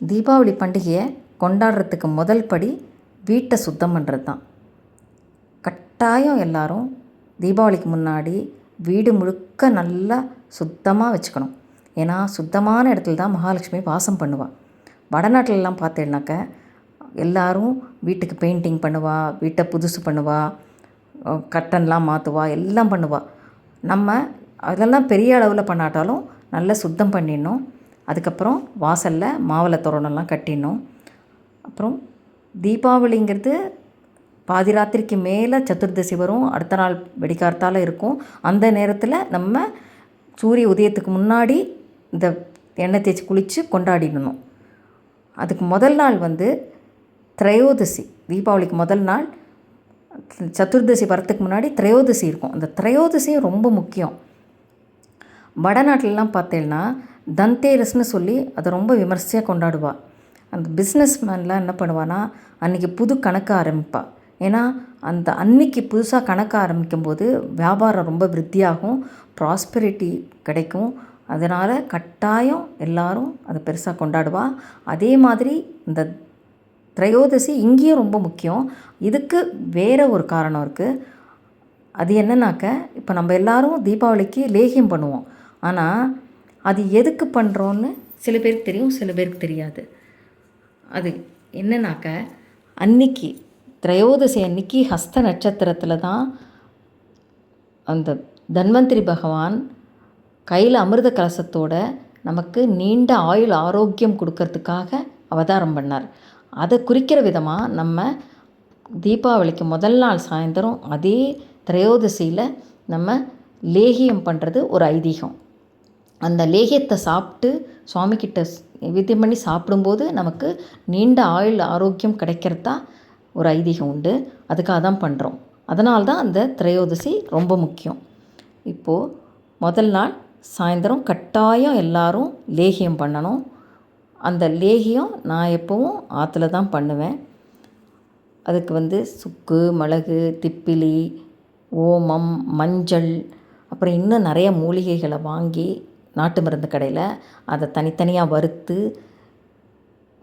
தீபாவளி பண்டிகையை கொண்டாடுறதுக்கு முதல் படி வீட்டை சுத்தம் பண்ணுறது தான் கட்டாயம் எல்லாரும் தீபாவளிக்கு முன்னாடி வீடு முழுக்க நல்லா சுத்தமாக வச்சுக்கணும். ஏன்னா சுத்தமான இடத்துல தான் மகாலட்சுமி வாசம் பண்ணுவாள் வடநாட்டிலலாம் பார்த்தேன்னாக்க எல்லாரும் வீட்டுக்கு பெயிண்டிங் பண்ணுவா வீட்டை புதுசு பண்ணுவா கட்டன்லாம் மாற்றுவா எல்லாம் பண்ணுவாள் நம்ம அதெல்லாம் பெரிய அளவில் பண்ணாட்டாலும் நல்லா சுத்தம் பண்ணிடணும். அதுக்கப்புறம் வாசலில் மாவிளை தோரணம்லாம் கட்டினோம் அப்புறம் தீபாவளிங்கிறது பாதி ராத்திரிக்கு மேலே சதுர்தசி வரும். அடுத்த நாள் வெடிக்கார்த்தால இருக்கும். அந்த நேரத்தில் நம்ம சூரிய உதயத்துக்கு முன்னாடி இந்த எண்ணெய் தேய்ச்சி குளித்து கொண்டாடிடணும். அதுக்கு முதல் நாள் வந்து திரையோதசி. தீபாவளிக்கு முதல் நாள் சதுர்தசி வரத்துக்கு முன்னாடி திரையோதசி இருக்கும். அந்த திரையோதசியும் ரொம்ப முக்கியம். வடநாட்டிலலாம் பார்த்தேன்னா தந்தேரஸ்னு சொல்லி அதை ரொம்ப விமர்சையாக கொண்டாடுவாள் அந்த பிஸ்னஸ் மேன்லாம் என்ன பண்ணுவான்னா அன்றைக்கி புது கணக்கு ஆரம்பிப்பாள் ஏன்னா அந்த அன்னைக்கு புதுசாக கணக்க ஆரம்பிக்கும் போது வியாபாரம் ரொம்ப விருத்தியாகும் ப்ராஸ்பெரிட்டி கிடைக்கும். அதனால் கட்டாயம் எல்லாரும் அதை பெருசாக கொண்டாடுவா. அதே மாதிரி இந்த திரையோதசி இங்கேயும் ரொம்ப முக்கியம். இதுக்கு வேறு ஒரு காரணம் இருக்குது அது என்னன்னாக்க இப்போ நம்ம எல்லோரும் தீபாவளிக்கு லேகியம் பண்ணுவோம். ஆனால் அது எதுக்கு பண்ணுறோன்னு சில பேருக்கு தெரியும் சில பேருக்கு தெரியாது. அது என்னன்னாக்க அன்னைக்கு திரையோதசி அன்னைக்கு ஹஸ்த நட்சத்திரத்தில் தான் அந்த தன்வந்திரி பகவான் கையில் அமிர்த கலசத்தோட நமக்கு நீண்ட ஆயுள் ஆரோக்கியம் கொடுக்கறதுக்காக அவதாரம் பண்ணார். அதை குறிக்கிற விதமாக நம்ம தீபாவளிக்கு முதல் நாள் சாயந்தரம் அதே திரையோதசியில் நம்ம லேகியம் பண்ணுறது ஒரு ஐதீகம். அந்த லேகியத்தை சாப்பிட்டு சுவாமிக்கிட்ட நிவேத்தியம் பண்ணி சாப்பிடும்போது நமக்கு நீண்ட ஆயுள் ஆரோக்கியம் கிடைக்கிறதா ஒரு ஐதீகம் உண்டு. அதுக்காக தான் பண்ணுறோம் அதனால தான் அந்த திரையோதசி ரொம்ப முக்கியம். இப்போது முதல் நாள் சாயந்தரம் கட்டாயம் எல்லாரும் லேகியம் பண்ணணும். அந்த லேகியம் நான் எப்போவும் ஆற்றுல தான் பண்ணுவேன். அதுக்கு வந்து சுக்கு மிளகு திப்பிலி ஓமம் மஞ்சள் அப்புறம் இன்னும் நிறைய மூலிகைகளை வாங்கி நாட்டு மருந்து கடையில் அதை தனித்தனியாக வறுத்து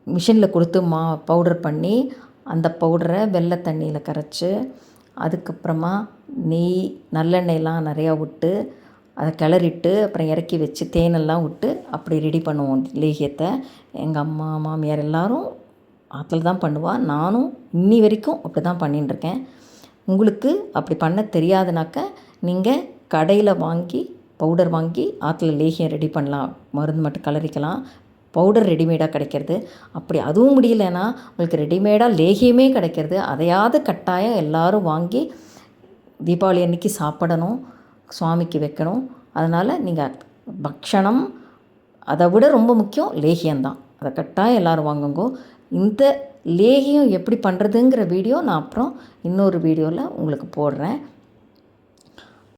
மிஷினில் கொடுத்து மா பவுடர் பண்ணி அந்த பவுடரை வெள்ளை தண்ணியில் கரைச்சி அதுக்கப்புறமா நெய் நல்லெண்ணெய்லாம் நிறையா விட்டு அதை கிளறிட்டு அப்புறம் இறக்கி வச்சு தேனெல்லாம் விட்டு அப்படி ரெடி பண்ணுவோம் லேகியத்தை. எங்கள் அம்மா மாமியார் எல்லோரும் ஆற்றுல தான் பண்ணுவாள் நானும் இன்னி வரைக்கும் அப்படி தான் பண்ணிட்டுருக்கேன் உங்களுக்கு அப்படி பண்ண தெரியாதுனாக்க நீங்கள் கடையில் வாங்கி பவுடர் வாங்கி ஆற்றுல லேகியம் ரெடி பண்ணலாம். மருந்து மட்டும் கலரிக்கலாம். பவுடர் ரெடிமேடாக கிடைக்கிறது. அப்படி அதுவும் முடியலன்னா உங்களுக்கு ரெடிமேடாக லேகியமே கிடைக்கிறது. அதையாவது கட்டாயம் எல்லோரும் வாங்கி தீபாவளி அன்னைக்கு சாப்பிடணும். சுவாமிக்கு வைக்கணும். அதனால் நீங்கள் பக்ஷணம் அதை விட ரொம்ப முக்கியம் லேகியம்தான் அதை கட்டாயம் எல்லோரும் வாங்குங்கோ. இந்த லேகியம் எப்படி பண்ணுறதுங்கிற வீடியோ நான் அப்புறம் இன்னொரு வீடியோவில் உங்களுக்கு போடுறேன்.